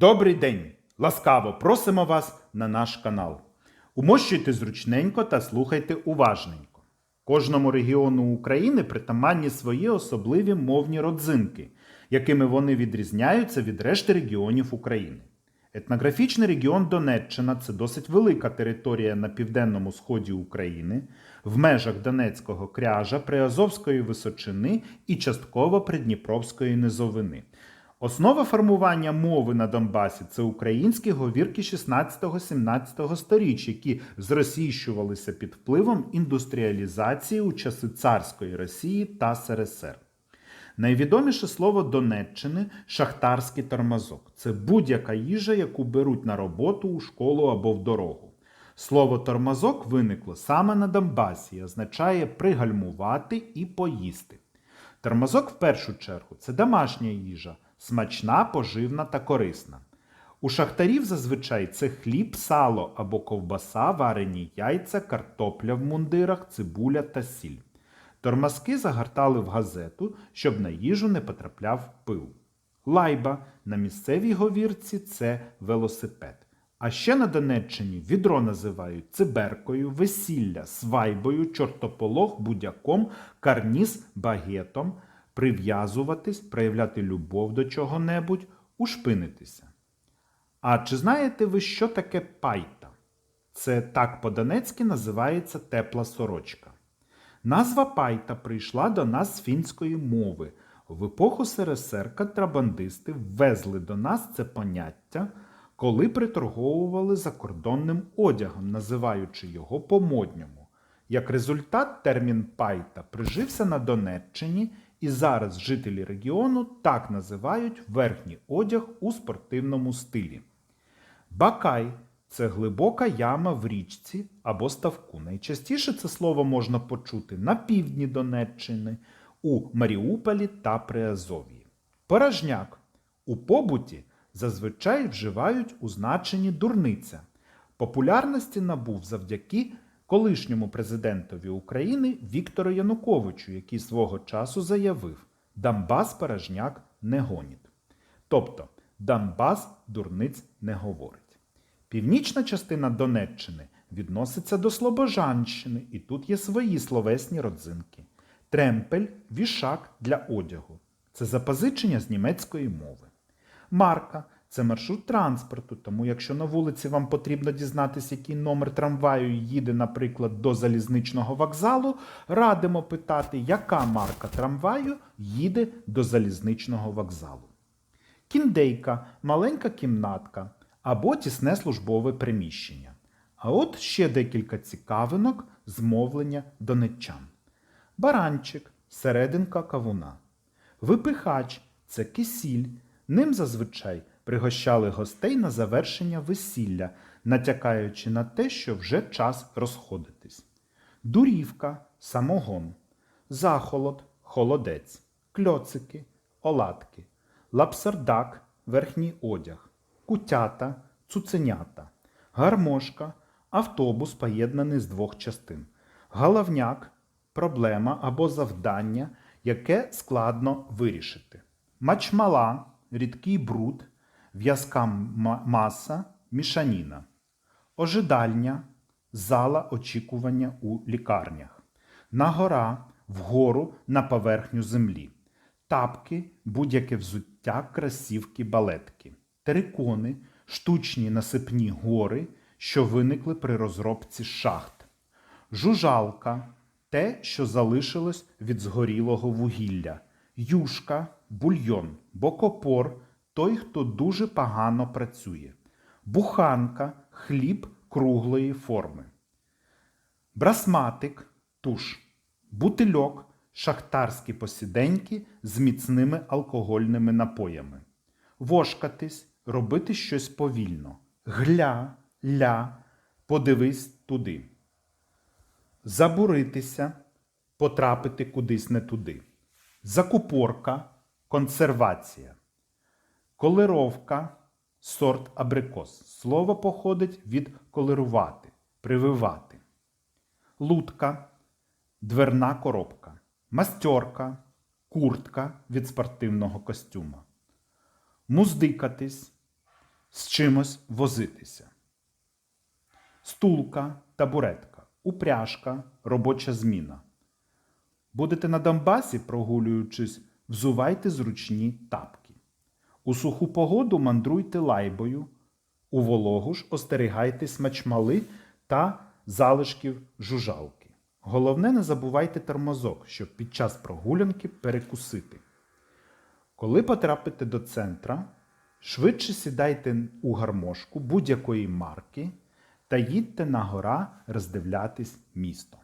Добрий день! Ласкаво просимо вас на наш канал. Умощуйте зручненько та слухайте уважненько. Кожному регіону України притаманні свої особливі мовні родзинки, якими вони відрізняються від решти регіонів України. Етнографічний регіон Донеччина це досить велика територія на південному сході України, в межах Донецького кряжа, Приазовської височини і частково Придніпровської низовини. Основа формування мови на Донбасі це українські говірки 16-17 сторіч, які зросійщувалися під впливом індустріалізації у часи царської Росії та СРСР. Найвідоміше слово Донеччини шахтарський тормозок. Це будь-яка їжа, яку беруть на роботу у школу або в дорогу. Слово тормозок виникло саме на Донбасі і означає пригальмувати і поїсти. Тормозок в першу чергу це домашня їжа, смачна, поживна та корисна. У шахтарів зазвичай це хліб, сало або ковбаса, варені яйця, картопля в мундирах, цибуля та сіль. Тормозки загортали в газету, щоб на їжу не потрапляв пил. Лайба на місцевій говірці це велосипед. А ще на Донеччині відро називають циберкою, весілля, свайбою, чортополох, будяком, карніз, багетом, прив'язуватись, проявляти любов до чого-небудь, ушпинитися. А чи знаєте ви, що таке пайта? Це так по-донецьки називається тепла сорочка. Назва пайта прийшла до нас з фінської мови. В епоху СРСР контрабандисти ввезли до нас це поняття, коли приторговували закордонним одягом, називаючи його по-модньому. Як результат, термін пайта прижився на Донеччині, і зараз жителі регіону так називають верхній одяг у спортивному стилі. Бакай це глибока яма в річці або ставку. Найчастіше це слово можна почути на півдні Донеччини, у Маріуполі та Приазов'ї. Порожняк у побуті зазвичай вживають у значенні дурниця. Популярності набув завдяки колишньому президентові України Віктору Януковичу, який свого часу заявив: Донбас порожняк не гонить. Тобто Донбас дурниць не говорить. Північна частина Донеччини відноситься до Слобожанщини, і тут є свої словесні родзинки. Тремпель вішак для одягу. Це запозичення з німецької мови. Марка це маршрут транспорту, тому якщо на вулиці вам потрібно дізнатися, який номер трамваю їде, наприклад, до залізничного вокзалу, радимо питати, яка марка трамваю їде до залізничного вокзалу. Кіндейка маленька кімнатка або тісне службове приміщення. А от ще декілька цікавинок з мовлення донеччан. Баранчик серединка кавуна. Випихач це кисіль. Ним зазвичай пригощали гостей на завершення весілля, натякаючи на те, що вже час розходитись. Дурівка самогон, захолод холодець, кльоцики, оладки, лапсардак верхній одяг, кутята, цуценята, гармошка, автобус поєднаний з двох частин, галавняк, проблема або завдання, яке складно вирішити. Мачмала, рідкий бруд, в'язка маса, мішаніна, ожидальня, зала очікування у лікарнях, нагора, вгору на поверхню землі, тапки, будь-яке взуття, красівки, балетки, терикони, штучні насипні гори, що виникли при розробці шахт, жужалка, те, що залишилось від згорілого вугілля, юшка, бульйон, бокопор той, хто дуже погано працює, буханка, хліб круглої форми, брасматик, туш, бутильок, шахтарські посіденьки з міцними алкогольними напоями, вошкатись, робити щось повільно, гля, ля, подивись туди. Забуритися, потрапити кудись не туди. Закупорка, консервація. Колировка сорт абрикос. Слово походить від колирувати, прививати. Лутка, дверна коробка. Мастерка, куртка від спортивного костюма. Муздикатись, з чимось возитися. Стулка, табуретка, упряжка, робоча зміна. Будете на Донбасі, прогулюючись, взувайте зручні тапки. У суху погоду мандруйте лайбою, у вологу ж остерігайтесь мачмали та залишків жужалки. Головне, не забувайте тормозок, щоб під час прогулянки перекусити. Коли потрапите до центра, швидше сідайте у гармошку будь-якої марки та їдьте на гора роздивлятись місто.